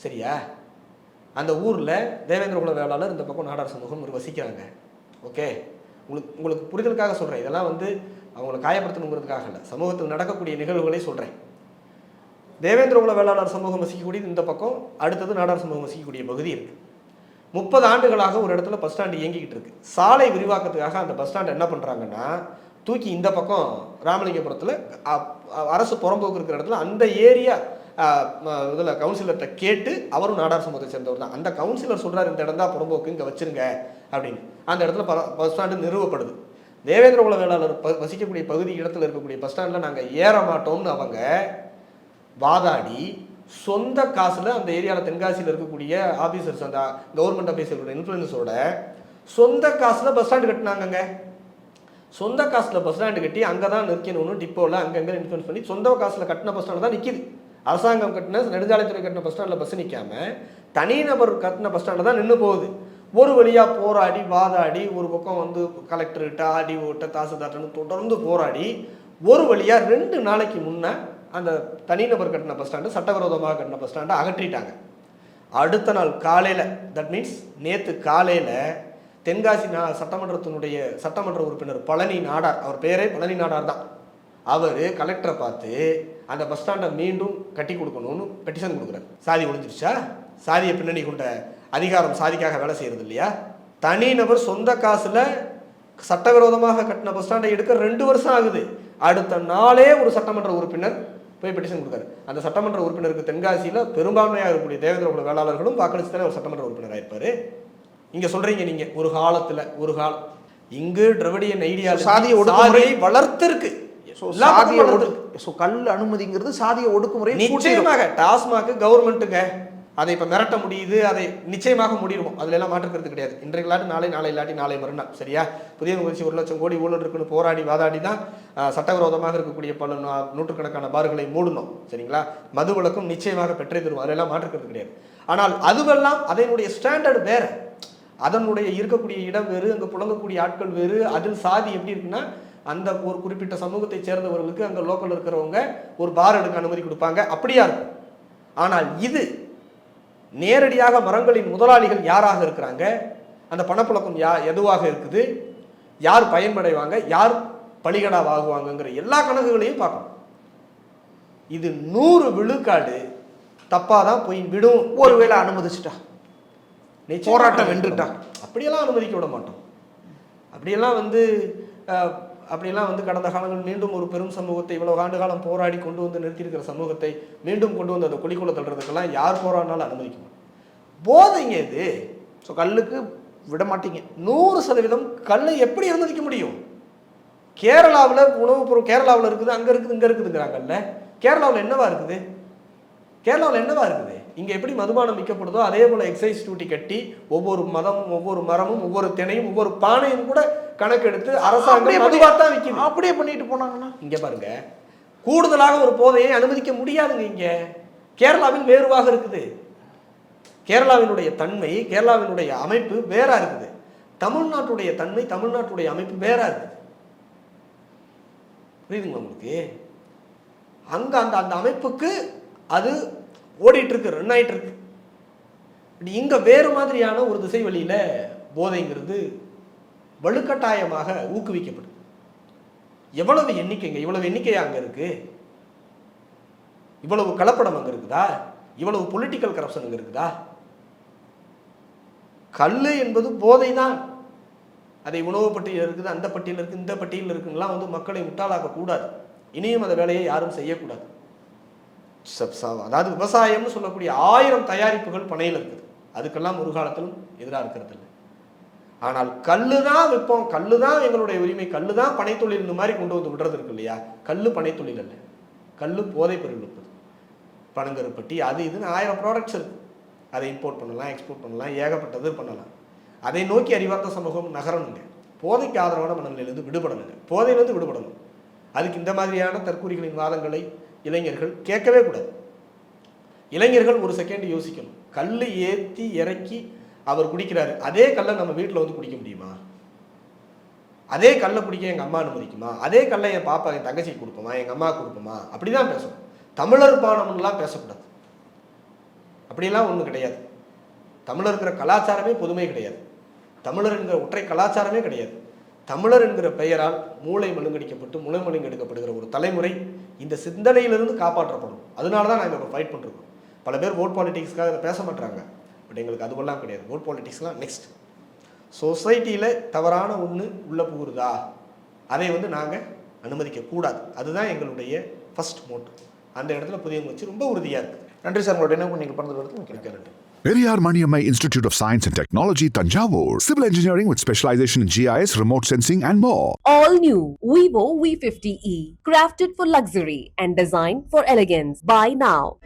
சரியா? அந்த ஊரில் தேவேந்திரகுல வேளாளர் இந்த பக்கம் நாடார் சமூகம் ஒரு வசிக்கிறாங்க. ஓகே? உங்களுக்கு உங்களுக்கு புரிதலுக்காக சொல்கிறேன் இதெல்லாம் வந்து அவங்கள காயப்படுத்தணுங்கிறதுக்காக இல்லை. சமூகத்தில் நடக்கக்கூடிய நிகழ்வுகளை சொல்கிறேன் தேவேந்திர குல வேளாளர் சமூகம் வசிக்கக்கூடியது இந்த பக்கம் அடுத்தது நாடார் சமூகம் வசிக்கக்கூடிய பகுதி இருக்குது முப்பது ஆண்டுகளாக ஒரு இடத்துல பஸ் ஸ்டாண்டு இயங்கிக்கிட்டு இருக்கு. சாலை விரிவாக்கத்துக்காக அந்த பஸ் ஸ்டாண்ட் என்ன பண்ணுறாங்கன்னா தூக்கி இந்த பக்கம் ராமலிங்கபுரத்தில் அரசு புறம்போக்கு இருக்கிற இடத்துல அந்த ஏரியா இதில் கவுன்சிலர்கிட்ட கேட்டு அவரும் நாடார் சமூகத்தை சேர்ந்தவர் தான். அந்த கவுன்சிலர் சொல்கிறார் இந்த இடம் தான் புறம்போக்கு இங்கே வச்சுருங்க அப்படின்னு. அந்த இடத்துல பஸ் ஸ்டாண்டு நிறுவப்படுது. தேவேந்திர குல வேளாளர் ப- வசிக்கக்கூடிய பகுதி இடத்துல இருக்கக்கூடிய பஸ் ஸ்டாண்டில் நாங்கள் ஏற மாட்டோம்னு அவங்க வாதாடி சொந்த காசில் அந்த ஏரியாவில் தென்காசியில் இருக்கக்கூடிய ஆஃபீஸர்ஸ் அந்த கவர்மெண்ட் ஆஃபீஸர்களோட இன்ஃப்ளூயன்ஸோட சொந்த காசில் பஸ் ஸ்டாண்டு கட்டினாங்கங்க. சொந்த காசில் பஸ் ஸ்டாண்டு கட்டி அங்கே தான் நிற்கணும்னு டிப்போவில் அங்கங்கே இன்ஃப்ளூயன்ஸ் பண்ணி சொந்த காசில் கட்டின பஸ் ஸ்டாண்டு தான் நிற்கிது அரசாங்கம் கட்டின நெடுஞ்சாலைத்துறை கட்டின பஸ் ஸ்டாண்டில் பஸ் நிற்காம தனிநபர் கட்டின பஸ் ஸ்டாண்டு தான் நின்று போகுது. ஒரு வழியாக போராடி வாதாடி ஒரு பக்கம் வந்து கலெக்டர்கிட்ட ஆர்டிஓட்ட தாசில்தார்ட்டன்னு தொடர்ந்து போராடி ஒரு வழியாக ரெண்டு நாளைக்கு முன்ன அந்த தனிநபர் கட்டின பஸ் ஸ்டாண்டு சட்டவிரோதமாக கட்டின பஸ் ஸ்டாண்டை அகற்றிட்டாங்க. அடுத்த நாள் காலையில் தட் மீன்ஸ் நேற்று காலையில் தென்காசி நா சட்டமன்றத்தினுடைய சட்டமன்ற உறுப்பினர் பழனி நாடார் அவர் பேரே பழனி நாடார் தான். அவர் கலெக்டரை பார்த்து அந்த பஸ் ஸ்டாண்டை மீண்டும் கட்டி கொடுக்கணும்னு பெட்டிஷன் கொடுக்குறாரு. சாதி ஒழிஞ்சிருச்சா? சாதியை பின்னணி கொண்ட அதிகாரம் சாதிக்காக வேலை செய்யறது இல்லையா தனிநபர் சொந்த காசுல சட்டவிரோதமாக கட்டின பஸ் ஸ்டாண்டை எடுக்க ரெண்டு வருஷம் ஆகுது. அடுத்த நாளே ஒரு சட்டமன்ற உறுப்பினர் போய் பெட்டிஷன் கொடுத்தாரு அந்த சட்டமன்ற உறுப்பினருக்கு தென்காசியில் பெரும்பான்மையாக இருக்கக்கூடிய தேவேந்திர குல வேளாளர்களும் வாக்களிச்சு தானே ஒரு சட்டமன்ற உறுப்பினர் ஆயிருப்பாரு இங்க சொல்றீங்க நீங்க. ஒரு காலத்துல ஒரு காலம் இங்கு திராவிடியன் ஐடியா
சாதிய ஒடுக்குமுறை-
வளர்த்திருக்கு.
சாதிய கல் அனுமதிங்கிறது சாதிய ஒடுக்குமுறை.
நிச்சயமாக. டாஸ்மாக் கவர்மெண்ட்டுங்க. அதை இப்போ மிரட்ட முடியுது அதை நிச்சயமாக முடியும் அதுல எல்லாம் மாற்றுக்கிறது கிடையாது. இன்றைக்கு இல்லாட்டி நாளை நாளை இல்லாட்டி நாளை மறுநாள். சரியா? புதிய முயற்சி ஒரு லட்சம் கோடி ஊழல் இருக்குன்னு போராடி வாதாடி தான் சட்டவிரோதமாக இருக்கக்கூடிய பல நூற்றுக்கணக்கான பார்களை மூடணும். சரிங்களா? மது விளக்கும் நிச்சயமாக பெற்றே தருவோம் அதெல்லாம் மாற்றுக்கிறது கிடையாது. ஆனால் அதுவெல்லாம் அதனுடைய ஸ்டாண்டர்ட் வேற. அதனுடைய இருக்கக்கூடிய இடம் வேறு அங்கே புழங்கக்கூடிய ஆட்கள் வேறு. அதில் சாதி எப்படி இருக்குன்னா அந்த ஒரு குறிப்பிட்ட சமூகத்தை சேர்ந்தவர்களுக்கு அங்கே லோக்கல் இருக்கிறவங்க ஒரு பார் எடுக்க அனுமதி கொடுப்பாங்க. அப்படியா இருக்கும். ஆனால் இது நேரடியாக மரங்களின் முதலாளிகள் யாராக இருக்கிறாங்க? அந்த பணப்புழக்கம் யா எதுவாக இருக்குது? யார் பயன்படைவாங்க? யார் பலிகடாவாகுவாங்கங்கிற எல்லா கணக்குகளையும் பார்க்கணும். இது நூறு விழுக்காடு தப்பாக தான் போய் விடும்.
ஒருவேளை அனுமதிச்சுட்டா.
நிச்சயமா
போராட்டம் வென்றுட்டா.
அப்படியெல்லாம் அனுமதிக்க விட மாட்டோம். அப்படியெல்லாம் வந்து அப்படிலாம் வந்து கடந்த காலங்கள் மீண்டும் ஒரு பெரும் சமூகத்தை இவ்வளவு ஆண்டு காலம் போராடி கொண்டு வந்து நிறுத்தியிருக்கிற சமூகத்தை மீண்டும் கொண்டு வந்து அதை குழிக்குள்ள தள்ளுறதுக்கெல்லாம் யார் போராடினாலும் அனுமதிக்க போதைங்க இது
ஸோ கல்லுக்கு விட மாட்டீங்க.
நூறு சதவீதம் கல்லை எப்படி அனுமதிக்க முடியும்? கேரளாவில் உணவுப் பொருள் கேரளாவில் இருக்குது அங்கே இருக்குது இங்கே இருக்குதுங்கிறாங்கல்ல. கேரளாவில் என்னவா இருக்குது? கேரளாவில் என்னவா இருக்குது? இங்கே எப்படி மதுபானம் விற்கப்படுதோ அதே போல் எக்ஸைஸ் டியூட்டி கட்டி ஒவ்வொரு மதமும் ஒவ்வொரு மரமும் ஒவ்வொரு திணையும் ஒவ்வொரு பானையும் கூட கணக்கெடுத்து அரசாங்கம் தான் விற்கிது
அப்படியே பண்ணிட்டு போனாங்கன்னா?
இங்க பாருங்க. கூடுதலாக ஒரு போதையை அனுமதிக்க முடியாதுங்க இங்க. கேரளாவில் வேறுவாக இருக்குது. கேரளாவினுடைய தன்மை கேரளாவினுடைய அமைப்பு வேறா இருக்குது. தமிழ்நாட்டுடைய தன்மை தமிழ்நாட்டுடைய அமைப்பு வேறா இருக்குது. புரியுதுங்களா உங்களுக்கு? அங்க அந்த அந்த அமைப்புக்கு அது ஓடிட்டு இருக்கு ரன் ஆயிட்டு இருக்கு இப்படி இங்க வேறு மாதிரியான ஒரு திசை வழியில போதைங்கிறது வலுக்கட்டாயமாக ஊக்குவிக்கப்படுது. எவ்வளவு எண்ணிக்கைங்க இவ்வளவு எண்ணிக்கை அங்க இருக்கு? இவ்வளவு கலப்படம் அங்க இருக்குதா? இவ்வளவு பொலிட்டிக்கல் கரப்ஷன் அங்க இருக்குதா? கல் என்பது போதை தான் அதை உணவு பட்டியல் இருக்குது அந்த பட்டியல் இருக்கு இந்த பட்டியல் இருக்குலாம் வந்து மக்களை முட்டாளாக்க கூடாது இனியும் அந்த வேலையை யாரும் செய்யக்கூடாது. அதாவது விவசாயம்னு சொல்லக்கூடிய ஆயிரம் தயாரிப்புகள் பனையில் இருக்குது. அதுக்கெல்லாம் ஒரு காலத்திலும் எதிராக இருக்கிறது இல்லை ஆனால் கல்லு தான் விற்போம். கல்லு தான் எங்களுடைய உரிமை. கல்லு தான் பனைத்தொழில் இந்த மாதிரி கொண்டு வந்து விடுறது இருக்கு இல்லையா? கல் பனைத்தொழில் அல்ல. கல் போதைப் பொருள் விற்பது. பனங்கருப்பட்டி அது இதுன்னு ஆயிரம் ப்ராடக்ட்ஸ் இருக்கு. அதை இம்போர்ட் பண்ணலாம் எக்ஸ்போர்ட் பண்ணலாம் ஏகப்பட்டது பண்ணலாம். அதை நோக்கி அறிவார்த்த சமூகம் நகரணுங்க போதைக்கு ஆதரவான மனநிலையிலிருந்து விடுபடணுங்க. போதையிலிருந்து விடுபடணும். அதுக்கு இந்த மாதிரியான தற்கூரிகளின் வாதங்களை இளைஞர்கள் கேட்கவே கூடாது. இளைஞர்கள் ஒரு செகண்ட் யோசிக்கணும். கல் ஏற்றி இறக்கி அவர் குடிக்கிறாரு. அதே கல்லை நம்ம வீட்டில் வந்து குடிக்க முடியுமா? அதே கல்லை குடிக்க எங்கள் அம்மா அனுமதிக்குமா? அதே கல்லை என் பாப்பா என் தங்கச்சிக்கு கொடுப்போமா? எங்கள் அம்மா கொடுப்போமா? அப்படிதான் பேசணும். தமிழர் பானம்லாம் பேசக்கூடாது. அப்படிலாம் ஒன்றும் கிடையாது. தமிழர் இருக்கிற கலாச்சாரமே பொதுமை கிடையாது. தமிழர் என்கிற ஒற்றை கலாச்சாரமே கிடையாது. தமிழர் என்கிற பெயரால் மூளை மழுங்கடிக்கப்பட்டு முளை மழுங்கெடுக்கப்படுகிற ஒரு தலைமுறை இந்த சிந்தனையிலிருந்து காப்பாற்றப்படும். அதனால தான் நாங்கள் இப்போ ஃபைட் பண்ணிருக்கோம். பல பேர் ஓட் பாலிட்டிக்ஸ்க்காக இதை பேச மாட்டாங்க பட் எங்களுக்கு அதுவெல்லாம் கிடையாது. ஓட் பாலிட்டிக்ஸ்லாம் நெக்ஸ்ட் சொசைட்டியில் தவறான ஒன்று உள்ளே புகுறதா அதை வந்து நாங்கள் அனுமதிக்க கூடாது. அதுதான் எங்களுடைய ஃபர்ஸ்ட் மோட்டு அந்த இடத்துல புதிய முயற்சி ரொம்ப உறுதியாக இருக்குது
நன்றி சார். உங்களோட நினைவு நீங்கள் நன்றி.
நன்றி.
Periyar Maniammai Institute of Science and Technology, Tanjavur. Civil engineering with specialization in GIS, remote sensing, and more.
All new Vivo V50e, crafted for luxury and designed for elegance. Buy now.